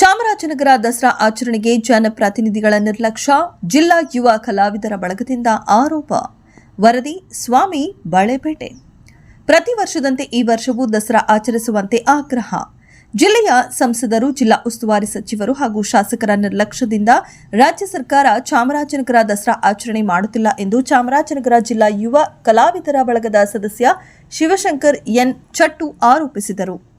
ಚಾಮರಾಜನಗರ ದಸರಾ ಆಚರಣೆಗೆ ಜನಪ್ರತಿನಿಧಿಗಳ ನಿರ್ಲಕ್ಷ್ಯ ಜಿಲ್ಲಾ ಯುವ ಕಲಾವಿದರ ಬಳಗದಿಂದ ಆರೋಪ. ವರದಿ, ಸ್ವಾಮಿ ಬಳೆಪೇಟೆ. ಪ್ರತಿ ವರ್ಷದಂತೆ ಈ ವರ್ಷವೂ ದಸರಾ ಆಚರಿಸುವಂತೆ ಆಗ್ರಹ. ಜಿಲ್ಲೆಯ ಸಂಸದರು, ಜಿಲ್ಲಾ ಉಸ್ತುವಾರಿ ಸಚಿವರು ಹಾಗೂ ಶಾಸಕರ ನಿರ್ಲಕ್ಷ್ಯದಿಂದ ರಾಜ್ಯ ಸರ್ಕಾರ ಚಾಮರಾಜನಗರ ದಸರಾ ಆಚರಣೆ ಮಾಡುತ್ತಿಲ್ಲ ಎಂದು ಚಾಮರಾಜನಗರ ಜಿಲ್ಲಾ ಯುವ ಕಲಾವಿದರ ಬಳಗದ ಸದಸ್ಯ ಶಿವಶಂಕರ್ ಎನ್. ಚಟ್ಟು ಆರೋಪಿಸಿದರು.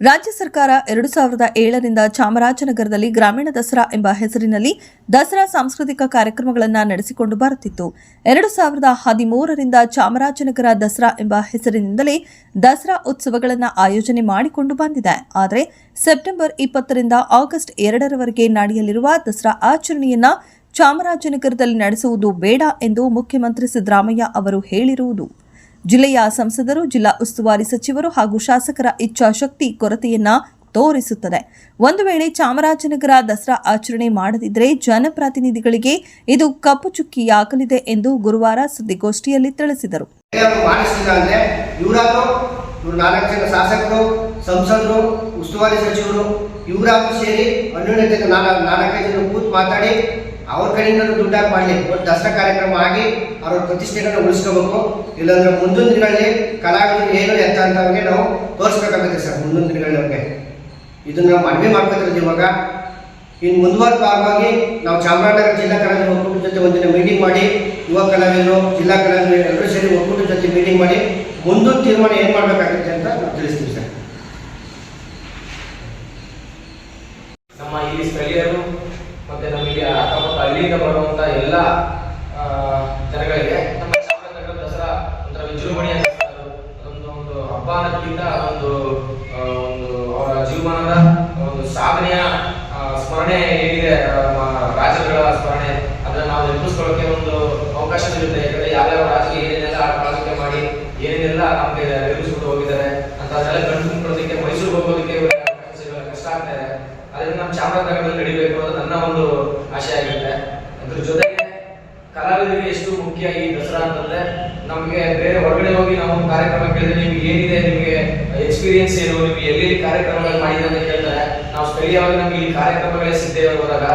ರಾಜ್ಯ ಸರ್ಕಾರ ಎರಡು ಸಾವಿರದ ಏಳರಿಂದ ಚಾಮರಾಜನಗರದಲ್ಲಿ ಗ್ರಾಮೀಣ ದಸರಾ ಎಂಬ ಹೆಸರಿನಲ್ಲಿ ದಸರಾ ಸಾಂಸ್ಕೃತಿಕ ಕಾರ್ಯಕ್ರಮಗಳನ್ನು ನಡೆಸಿಕೊಂಡು ಬರುತ್ತಿತ್ತು. ಎರಡು ಸಾವಿರದ ಹದಿಮೂರರಿಂದ ಚಾಮರಾಜನಗರ ದಸರಾ ಎಂಬ ಹೆಸರಿನಿಂದಲೇ ದಸರಾ ಉತ್ಸವಗಳನ್ನು ಆಯೋಜನೆ ಮಾಡಿಕೊಂಡು ಬಂದಿದೆ. ಆದರೆ ಸೆಪ್ಟೆಂಬರ್ ಇಪ್ಪತ್ತರಿಂದ ಆಗಸ್ಟ್ ಎರಡರವರೆಗೆ ನಡೆಯಲಿರುವ ದಸರಾ ಆಚರಣೆಯನ್ನು ಚಾಮರಾಜನಗರದಲ್ಲಿ ನಡೆಸುವುದು ಬೇಡ ಎಂದು ಮುಖ್ಯಮಂತ್ರಿ ಸಿದ್ದರಾಮಯ್ಯ ಅವರು ಹೇಳಿರುವುದು. ಜಿಲ್ಲೆಯ ಸಂಸದರು, ಜಿಲ್ಲಾ ಉಸ್ತುವಾರಿ ಸಚಿವರು ಹಾಗೂ ಶಾಸಕರ ಇಚ್ಛಾಶಕ್ತಿ ಕೊರತೆಯನ್ನ ತೋರಿಸುತ್ತದೆ. ಒಂದು ವೇಳೆ ಚಾಮರಾಜನಗರ ದಸರಾ ಆಚರಣೆ ಮಾಡದಿದ್ದರೆ ಜನಪ್ರತಿನಿಧಿಗಳಿಗೆ ಇದು ಕಪ್ಪು ಚುಕ್ಕಿಯಾಗಲಿದೆ ಎಂದು ಗುರುವಾರ ಸುದ್ದಿಗೋಷ್ಠಿಯಲ್ಲಿ ತಿಳಿಸಿದರು. ಶಾಸಕರು, ಸಂಸದರು, ಉಸ್ತುವಾರಿ ಸಚಿವರು, ಇವರಾದ್ರು ಸೇರಿ ಹನ್ನೆರಡು ನಾಲ್ಕು ನಾಲ್ಕೈದು ಜನ ಕೂತ್ ಮಾತಾಡಿ ಅವ್ರ ಕಡೆಯಿಂದ ದುಡ್ಡಾಗಿ ಮಾಡಲಿ. ಒಂದು ದಸರಾ ಕಾರ್ಯಕ್ರಮ ಆಗಿ ಅವ್ರ ಪ್ರತಿಷ್ಠೆಗಳನ್ನ ಉಳಿಸ್ಕೋಬೇಕು. ಇಲ್ಲಾಂದ್ರೆ ಮುಂದಿನ ದಿನಗಳಲ್ಲಿ ಕಲಾವಿದರು ಏನು ಎತ್ತ ಅಂತವ್ರಿಗೆ ನಾವು ತೋರಿಸ್ಬೇಕಾಗುತ್ತೆ ಸರ್, ಮುಂದಿನ ದಿನಗಳವರೆಗೆ ಇದನ್ನ ನಾವು ಮನವಿ ಮಾಡ್ಕೊತಿರೋದು ಇವಾಗ. ಇನ್ನು ಮುಂದುವರೆದ ಭಾಗವಾಗಿ ನಾವು ಚಾಮರಾಜನಗರ ಜಿಲ್ಲಾ ಕಲಾವಿದರ ಒಕ್ಕೂಟದ ಜೊತೆ ಒಂದಿನ ಮೀಟಿಂಗ್ ಮಾಡಿ, ಯುವ ಕಲಾವಿದರು, ಜಿಲ್ಲಾ ಕಲಾವಿದರು ಎಲ್ಲರೂ ಸೇರಿ ಒಕ್ಕೂಟದ ಜೊತೆ ಮೀಟಿಂಗ್ ಮಾಡಿ ಮುಂದಿನ ತೀರ್ಮಾನ ಏನು ಮಾಡಬೇಕಾಗುತ್ತೆ ಅಂತ ನಾವು ತಿಳಿಸ್ತೀವಿ ಸರ್. ನಮ್ಮ ಮತ್ತೆ ನಮಗೆ ಹಳ್ಳಿಯಿಂದ ಬರುವಂತ ಎಲ್ಲ ಜನಗಳಿಗೆ ನಮ್ಮ ದಸರಾ ಒಂಥರ ವಿಜೃಂಭಣೆಯ ದಸರಾ. ಅದೊಂದು ಒಂದು ಹಬ್ಬ ಅನ್ನೋದಕ್ಕಿಂತ ಒಂದು ಒಂದು ಅವರ ಜೀವಮಾನದ ಒಂದು ಸಾಧನೆಯ ಸ್ಮರಣೆ ಏನಿದೆ ಆ, ರಾಜರುಗಳ ಸ್ಮರಣೆ ಅದನ್ನ ನಾವು ನೆನಪಿಸ್ಕೊಳ್ಳೋಕೆ ಒಂದು ಅವಕಾಶ ಸಿಗುತ್ತೆ ಯಾಕಂದ್ರೆ ಯಾವ್ಯಾವ ರಾಜಕೀಯ ಏನೇನೆಲ್ಲ ಮುಖ್ಯ ಈ ದಸರಾ ಅಂತಂದ್ರೆ ನಮಗೆ ಬೇರೆ ಹೊರಗಡೆ ಹೋಗಿ ನಾವು ಕಾರ್ಯಕ್ರಮ ಕೇಳಿದ್ರೆ ನಿಮ್ಗೆ ಏನಿದೆ, ನಿಮಗೆ ಎಕ್ಸ್ಪೀರಿಯನ್ಸ್ ಏನು, ನಿಮ್ಗೆ ಎಲ್ಲೆಲ್ಲಿ ಕಾರ್ಯಕ್ರಮಗಳು ಮಾಡಿದೆ ಅಂತ ಕೇಳ್ತಾರೆ. ನಾವು ಸ್ಥಳೀಯವಾಗಿ ನಮ್ಗೆ ಈ ಕಾರ್ಯಕ್ರಮಗಳೇ ಸಿದ್ಧ ಹೋದಾಗ